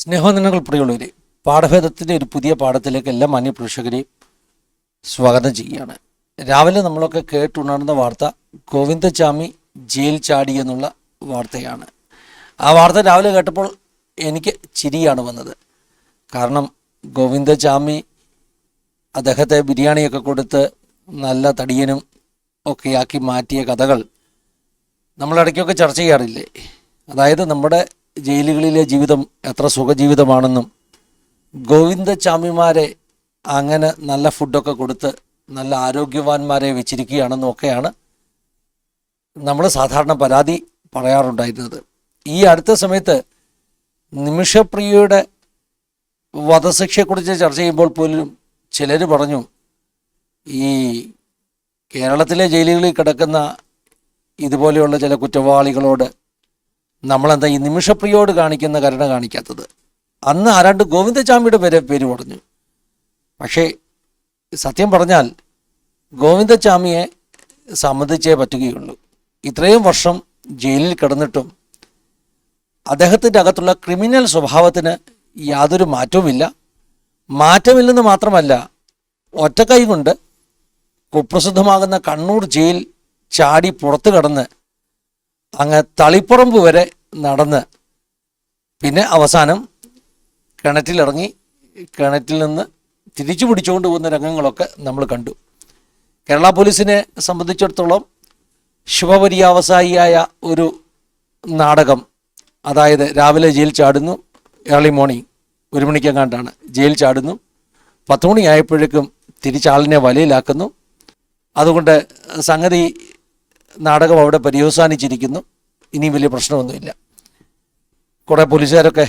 സ്നേഹവന്ദനങ്ങൾ പ്രിയുള്ളവർ പാഠഭേദത്തിന്റെ ഒരു പുതിയ പാഠത്തിലേക്ക് എല്ലാ മാന്യ പ്രേക്ഷകരെയും സ്വാഗതം ചെയ്യുകയാണ്. രാവിലെ നമ്മളൊക്കെ കേട്ടുണർന്ന വാർത്ത ഗോവിന്ദചാമി ജയിൽ ചാടി എന്നുള്ള വാർത്തയാണ്. ആ വാർത്ത രാവിലെ കേട്ടപ്പോൾ എനിക്ക് ചിരിയാണ് വന്നത്. കാരണം ഗോവിന്ദചാമി അദ്ദേഹത്തെ ബിരിയാണിയൊക്കെ കൊടുത്ത് നല്ല തടിയനും ഒക്കെയാക്കി മാറ്റിയ കഥകൾ നമ്മളിടയ്ക്കൊക്കെ ചർച്ച ചെയ്യാറില്ലേ? അതായത് നമ്മുടെ ജയിലുകളിലെ ജീവിതം എത്ര സുഖജീവിതമാണെന്നും ഗോവിന്ദചാമിമാരെ അങ്ങനെ നല്ല ഫുഡൊക്കെ കൊടുത്ത് നല്ല ആരോഗ്യവാന്മാരെ വെച്ചിരിക്കുകയാണെന്നും ഒക്കെയാണ് നമ്മൾ സാധാരണ പരാതി പറയാറുണ്ടായിരുന്നത്. ഈ അടുത്ത സമയത്ത് നിമിഷപ്രിയയുടെ വധശിക്ഷയെക്കുറിച്ച് ചർച്ച ചെയ്യുമ്പോൾ പോലും ചിലർ പറഞ്ഞു ഈ കേരളത്തിലെ ജയിലുകളിൽ കിടക്കുന്ന ഇതുപോലെയുള്ള ചില കുറ്റവാളികളോട് നമ്മളെന്താ ഈ നിമിഷപ്രിയോട് കാണിക്കുന്ന കരുണ കാണിക്കാത്തത്. അന്ന് ആരാണ്ട് ഗോവിന്ദചാമിയുടെ പേര് പേര് പറഞ്ഞു പക്ഷേ സത്യം പറഞ്ഞാൽ ഗോവിന്ദചാമിയെ സമ്മതിച്ചേ പറ്റുകയുള്ളൂ. ഇത്രയും വർഷം ജയിലിൽ കിടന്നിട്ടും അദ്ദേഹത്തിന്റെ അകത്തുള്ള ക്രിമിനൽ സ്വഭാവത്തിന് യാതൊരു മാറ്റവുമില്ല. മാറ്റമില്ലെന്ന് മാത്രമല്ല ഒറ്റക്കൈ കൊണ്ട് കുപ്രസിദ്ധമാകുന്ന കണ്ണൂർ ജയിൽ ചാടി പുറത്തു കടന്ന് അങ്ങ് തളിപ്പറമ്പ് വരെ നടന്ന് പിന്നെ അവസാനം കിണറ്റിലിറങ്ങി കിണറ്റിൽ നിന്ന് തിരിച്ചു പിടിച്ചുകൊണ്ട് പോകുന്ന രംഗങ്ങളൊക്കെ നമ്മൾ കണ്ടു. കേരള പോലീസിനെ സംബന്ധിച്ചിടത്തോളം ശുഭപര്യാവസായിയായ ഒരു നാടകം അതായത് രാവിലെ ജയിൽ ചാടുന്നു ഏർലി മോർണിംഗ് ഒരു മണിക്കെങ്ങാണ്ടാണ് ജയിൽ ചാടുന്നു പത്ത് മണിയായപ്പോഴേക്കും തിരിച്ചാളിനെ വലയിലാക്കുന്നു. അതുകൊണ്ട് സംഗതി നാടകം അവിടെ പര്യവസാനിച്ചിരിക്കുന്നു. ഇനിയും വലിയ പ്രശ്നമൊന്നുമില്ല. കുറേ പോലീസുകാരൊക്കെ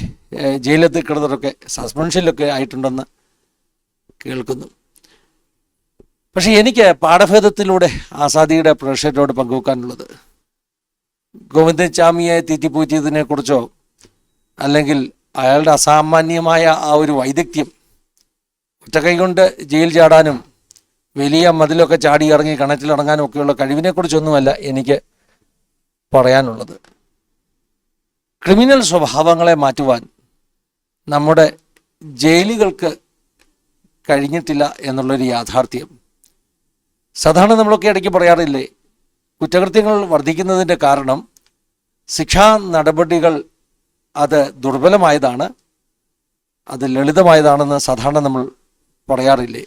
ജയിലെത്തി കിടന്നവരൊക്കെ സസ്പെൻഷനിലൊക്കെ ആയിട്ടുണ്ടെന്ന് കേൾക്കുന്നു. പക്ഷേ എനിക്ക് പാഠഭേദത്തിലൂടെ ആസാദിയുടെ പ്രേക്ഷകരോട് പങ്കുവെക്കാനുള്ളത് ഗോവിന്ദചാമിയെ തീറ്റിപ്പൂറ്റിയതിനെ കുറിച്ചോ അല്ലെങ്കിൽ അയാളുടെ അസാമാന്യമായ ആ ഒരു വൈദഗ്ധ്യം ഒറ്റക്കൈ കൊണ്ട് ജയിൽ ചാടാനും വലിയ മതിലൊക്കെ ചാടി ഇറങ്ങി കിണറ്റിലിറങ്ങാനും ഒക്കെയുള്ള കഴിവിനെക്കുറിച്ചൊന്നുമല്ല എനിക്ക് പറയാനുള്ളത്. ക്രിമിനൽ സ്വഭാവങ്ങളെ മാറ്റുവാൻ നമ്മുടെ ജയിലുകൾക്ക് കഴിഞ്ഞിട്ടില്ല എന്നുള്ളൊരു യാഥാർത്ഥ്യം. സാധാരണ നമ്മളൊക്കെ ഇടയ്ക്ക് പറയാറില്ലേ കുറ്റകൃത്യങ്ങൾ വർദ്ധിക്കുന്നതിന്റെ കാരണം ശിക്ഷാ നടപടികൾ അത് ദുർബലമായതാണ് അത് ലളിതമായതാണെന്ന് സാധാരണ നമ്മൾ പറയാറില്ലേ.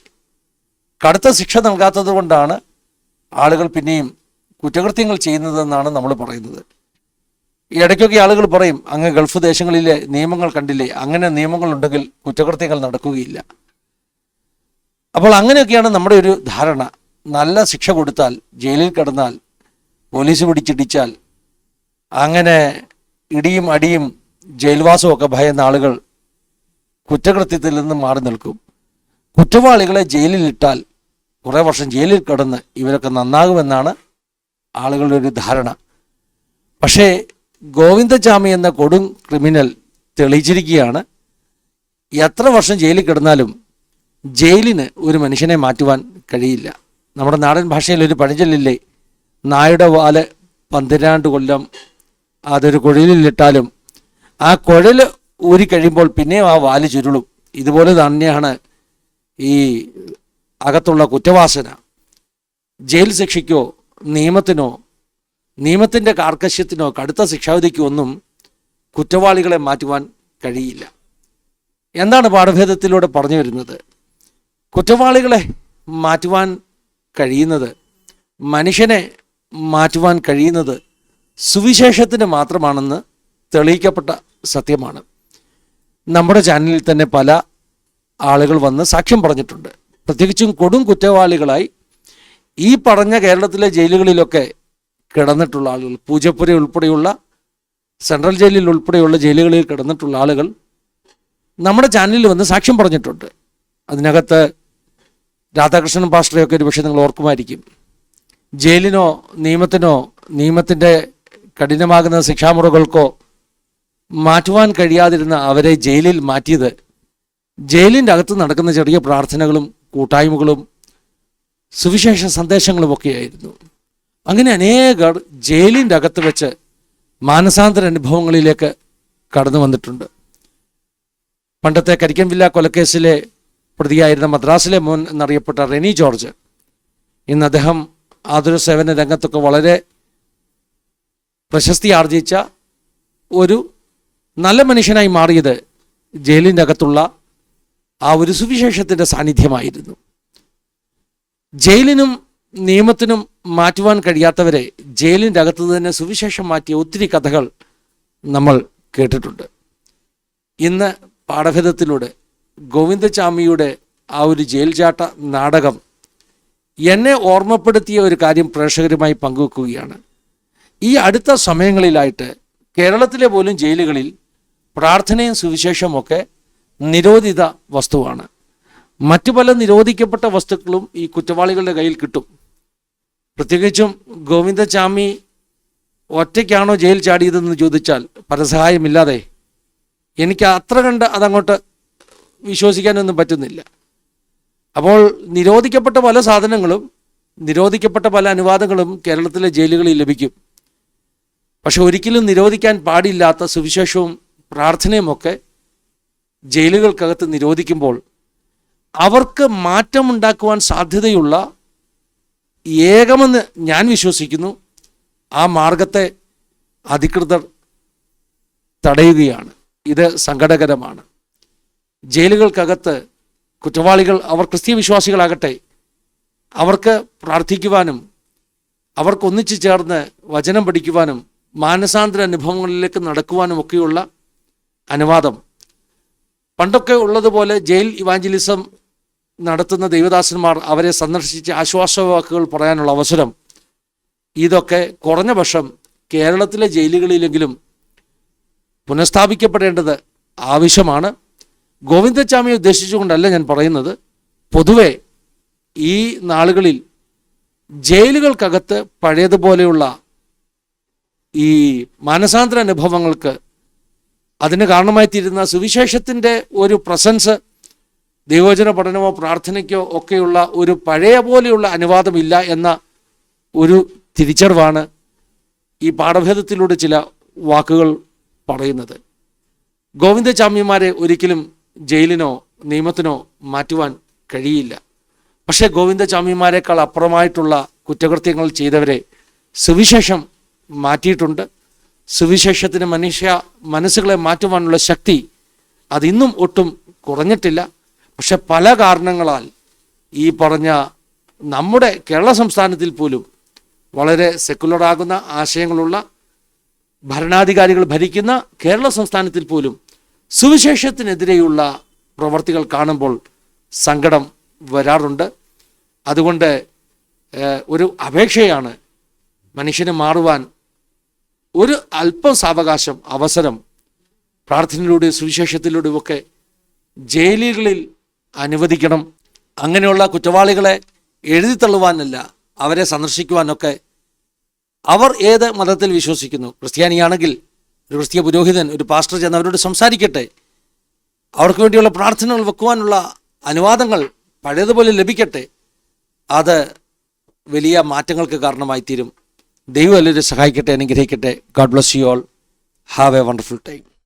കടുത്ത ശിക്ഷ നൽകാത്തത് കൊണ്ടാണ് ആളുകൾ പിന്നെയും കുറ്റകൃത്യങ്ങൾ ചെയ്യുന്നതെന്നാണ് നമ്മൾ പറയുന്നത്. ഇടയ്ക്കൊക്കെ ആളുകൾ പറയും അങ്ങ് ഗൾഫ് ദേശങ്ങളിലെ നിയമങ്ങൾ കണ്ടില്ലേ അങ്ങനെ നിയമങ്ങളുണ്ടെങ്കിൽ കുറ്റകൃത്യങ്ങൾ നടക്കുകയില്ല. അപ്പോൾ അങ്ങനെയൊക്കെയാണ് നമ്മുടെ ഒരു ധാരണ. നല്ല ശിക്ഷ കൊടുത്താൽ ജയിലിൽ കിടന്നാൽ പോലീസ് പിടിച്ചിടിച്ചാൽ അങ്ങനെ ഇടിയും അടിയും ജയിൽവാസമൊക്കെ ഭയന്ന ആളുകൾ കുറ്റകൃത്യത്തിൽ നിന്ന് മാറി നിൽക്കും. കുറ്റവാളികളെ ജയിലിൽ ഇട്ടാൽ കുറേ വർഷം ജയിലിൽ കിടന്ന് ഇവരൊക്കെ നന്നാകുമെന്നാണ് ആളുകളുടെ ഒരു ധാരണ. പക്ഷേ ഗോവിന്ദചാമി എന്ന കൊടും ക്രിമിനൽ തെളിയിച്ചിരിക്കുകയാണ് എത്ര വർഷം ജയിലിൽ കിടന്നാലും ജയിലിന് ഒരു മനുഷ്യനെ മാറ്റുവാൻ കഴിയില്ല. നമ്മുടെ നാടൻ ഭാഷയിൽ ഒരു പഴഞ്ചൊല്ലില്ലേ നായുടെ വാൽ പന്തിരാണ്ട് കൊല്ലം അതൊരു കുഴലിലിട്ടാലും ആ കുഴൽ ഊരി കഴിയുമ്പോൾ പിന്നെയും ആ വാൽ ചുരുളും. ഇതുപോലെ തന്നെയാണ് ഈ അകത്തുള്ള കുറ്റവാസന. ജയിൽ ശിക്ഷയ്ക്കോ നിയമത്തിനോ നിയമത്തിന്റെ കാർക്കശ്യത്തിനോ കടുത്ത ശിക്ഷാവിധിക്കോ ഒന്നും കുറ്റവാളികളെ മാറ്റുവാൻ കഴിയില്ല. എന്താണ് പാഠഭേദത്തിലൂടെ പറഞ്ഞു വരുന്നത്? കുറ്റവാളികളെ മാറ്റുവാൻ കഴിയുന്നത് മനുഷ്യനെ മാറ്റുവാൻ കഴിയുന്നത് സുവിശേഷത്തിന് മാത്രമാണെന്ന് തെളിയിക്കപ്പെട്ട സത്യമാണ്. നമ്മുടെ ചാനലിൽ തന്നെ പല ആളുകൾ വന്ന് സാക്ഷ്യം പറഞ്ഞിട്ടുണ്ട്. പ്രത്യേകിച്ചും കൊടും കുറ്റവാളികളായി ഈ പറഞ്ഞ കേരളത്തിലെ ജയിലുകളിലൊക്കെ കിടന്നിട്ടുള്ള ആളുകൾ പൂജപ്പുര ഉൾപ്പെടെയുള്ള സെൻട്രൽ ജയിലിൽ ഉൾപ്പെടെയുള്ള ജയിലുകളിൽ കിടന്നിട്ടുള്ള ആളുകൾ നമ്മുടെ ചാനലിൽ വന്ന് സാക്ഷ്യം പറഞ്ഞിട്ടുണ്ട്. അതിനകത്ത് രാധാകൃഷ്ണൻ പാസ്റ്ററെയൊക്കെ ഒരു പക്ഷേ നിങ്ങൾ ഓർക്കുമായിരിക്കും. ജയിലിനോ നിയമത്തിനോ നിയമത്തിന്റെ കഠിനമാകുന്ന ശിക്ഷാമുറകൾക്കോ മാറ്റുവാൻ കഴിയാതിരുന്ന അവരെ ജയിലിൽ മാറ്റിയത് ജയിലിന്റെ അകത്ത് നടക്കുന്ന ചെറിയ പ്രാർത്ഥനകളും കൂട്ടായ്മകളും സുവിശേഷ സന്ദേശങ്ങളുമൊക്കെയായിരുന്നു. അങ്ങനെ അനേകർ ജയിലിന്റെ അകത്ത് വെച്ച് മാനസാന്തര അനുഭവങ്ങളിലേക്ക് കടന്നു വന്നിട്ടുണ്ട്. പണ്ടത്തെ കരിക്കൻവില്ല കൊലക്കേസിലെ പ്രതിയായിരുന്ന മദ്രാസിലെ മോൻ എന്നറിയപ്പെട്ട റെനി ജോർജ് ഇന്ന് അദ്ദേഹം ആതുര സേവന രംഗത്തൊക്കെ വളരെ പ്രശസ്തി ആർജിച്ച ഒരു നല്ല മനുഷ്യനായി മാറിയത് ജയിലിന്റെ അകത്തുള്ള ആ ഒരു സുവിശേഷത്തിന്റെ സാന്നിധ്യമായിരുന്നു. ജയിലിനും നിയമത്തിനും മാറ്റുവാൻ കഴിയാത്തവരെ ജയിലിന്റെ അകത്ത് തന്നെ സുവിശേഷം മാറ്റിയ ഒത്തിരി കഥകൾ നമ്മൾ കേട്ടിട്ടുണ്ട്. ഇന്ന് പാഠഭേദത്തിലൂടെ ഗോവിന്ദചാമിയുടെ ആ ഒരു ജയിൽ ചാട്ട നാടകം എന്നെ ഓർമ്മപ്പെടുത്തിയ ഒരു കാര്യം പ്രേക്ഷകരുമായി പങ്കുവെക്കുകയാണ്. ഈ അടുത്ത സമയങ്ങളിലായിട്ട് കേരളത്തിലെ പോലും ജയിലുകളിൽ പ്രാർത്ഥനയും സുവിശേഷമൊക്കെ നിരോധിത വസ്തുവാണ്. മറ്റു പല നിരോധിക്കപ്പെട്ട വസ്തുക്കളും ഈ കുറ്റവാളികളുടെ കയ്യിൽ കിട്ടും. പ്രത്യേകിച്ചും ഗോവിന്ദചാമി ഒറ്റയ്ക്കാണോ ജയിൽ ചാടിയതെന്ന് ചോദിച്ചാൽ പരസഹായമില്ലാതെ എനിക്ക് അത്ര കണ്ട് അതങ്ങോട്ട് വിശ്വസിക്കാനൊന്നും പറ്റുന്നില്ല. അപ്പോൾ നിരോധിക്കപ്പെട്ട പല സാധനങ്ങളും നിരോധിക്കപ്പെട്ട പല അനുവാദങ്ങളും കേരളത്തിലെ ജയിലുകളിൽ ലഭിക്കും. പക്ഷെ ഒരിക്കലും നിരോധിക്കാൻ പാടില്ലാത്ത സുവിശേഷവും പ്രാർത്ഥനയുമൊക്കെ ജയിലുകൾക്കകത്ത് നിരോധിക്കുമ്പോൾ അവർക്ക് മാറ്റമുണ്ടാക്കുവാൻ സാധ്യതയുള്ള ഏകമെന്ന് ഞാൻ വിശ്വസിക്കുന്നു. ആ മാർഗത്തെ അധികൃതർ തടയുകയാണ്. ഇത് സങ്കടകരമാണ്. ജയിലുകൾക്കകത്ത് കുറ്റവാളികൾ അവർ ക്രിസ്തീയ വിശ്വാസികളാകട്ടെ അവർക്ക് പ്രാർത്ഥിക്കുവാനും അവർക്കൊന്നിച്ചു ചേർന്ന് വചനം പഠിക്കുവാനും മാനസാന്തര അനുഭവങ്ങളിലേക്ക് നടക്കുവാനും ഒക്കെയുള്ള അനുവാദം പണ്ടൊക്കെ ഉള്ളതുപോലെ ജയിൽ ഇവാഞ്ചലിസം നടത്തുന്ന ദൈവദാസന്മാർ അവരെ സന്ദർശിച്ച് ആശ്വാസ വാക്കുകൾ പറയാനുള്ള അവസരം ഇതൊക്കെ കുറഞ്ഞ പക്ഷം കേരളത്തിലെ ജയിലുകളിലെങ്കിലും പുനഃസ്ഥാപിക്കപ്പെടേണ്ടത് ആവശ്യമാണ്. ഗോവിന്ദച്ചാമിയെ ഉദ്ദേശിച്ചുകൊണ്ടല്ല ഞാൻ പറയുന്നത്. പൊതുവെ ഈ നാളുകളിൽ ജയിലുകൾക്കകത്ത് പഴയതുപോലെയുള്ള ഈ മാനസാന്തര അനുഭവങ്ങൾക്ക് അതിന് കാരണമായി തീരുന്ന സുവിശേഷത്തിന്റെ ഒരു പ്രസൻസ് ദൈവവചന പഠനമോ പ്രാർത്ഥനയ്ക്കോ ഒക്കെയുള്ള ഒരു പഴയ പോലെയുള്ള അനുവാദമില്ല എന്ന ഒരു തിരിച്ചറിവാണ് ഈ പാഠഭേദത്തിലൂടെ ചില വാക്കുകൾ പറയുന്നത്. ഗോവിന്ദചാമ്യന്മാരെ ഒരിക്കലും ജയിലിനോ നിയമത്തിനോ മാറ്റുവാൻ കഴിയില്ല. പക്ഷേ ഗോവിന്ദചാമ്യന്മാരെക്കാൾ അപ്പുറമായിട്ടുള്ള കുറ്റകൃത്യങ്ങൾ ചെയ്തവരെ സുവിശേഷം മാറ്റിയിട്ടുണ്ട്. സുവിശേഷത്തിന് മനുഷ്യ മനസ്സുകളെ മാറ്റുവാനുള്ള ശക്തി അതിന്നും ഒട്ടും കുറഞ്ഞിട്ടില്ല. പക്ഷെ പല കാരണങ്ങളാൽ ഈ പറഞ്ഞ നമ്മുടെ കേരള സംസ്ഥാനത്തിൽ പോലും വളരെ സെക്കുലറാകുന്ന ആശയങ്ങളുള്ള ഭരണാധികാരികൾ ഭരിക്കുന്ന കേരള സംസ്ഥാനത്തിൽ പോലും സുവിശേഷത്തിനെതിരെയുള്ള പ്രവർത്തികൾ കാണുമ്പോൾ സങ്കടം വരാറുണ്ട്. അതുകൊണ്ട് ഒരു അപേക്ഷയാണ് മനുഷ്യനെ മാറുവാൻ ഒരു അല്പം സാവകാശം അവസരം പ്രാർത്ഥനയിലൂടെ സുവിശേഷത്തിലൂടെയും ഒക്കെ ജയിലുകളിൽ അനുവദിക്കണം. അങ്ങനെയുള്ള കുറ്റവാളികളെ എഴുതിത്തള്ളുവാനല്ല അവരെ സന്ദർശിക്കുവാനൊക്കെ അവർ ഏത് മതത്തിൽ വിശ്വസിക്കുന്നു? ക്രിസ്ത്യാനിയാണെങ്കിൽ ഒരു ക്രിസ്തീയ പുരോഹിതൻ ഒരു പാസ്റ്റർ ചെന്ന് അവരോട് സംസാരിക്കട്ടെ. അവർക്ക് വേണ്ടിയുള്ള പ്രാർത്ഥനകൾ വെക്കുവാനുള്ള അനുവാദങ്ങൾ പഴയതുപോലെ ലഭിക്കട്ടെ. അത് വലിയ മാറ്റങ്ങൾക്ക് കാരണമായി തീരും ദൈവം എല്ലാവരും സഹായിക്കട്ടെ അനുഗ്രഹിക്കട്ടെ. God bless you all have a wonderful time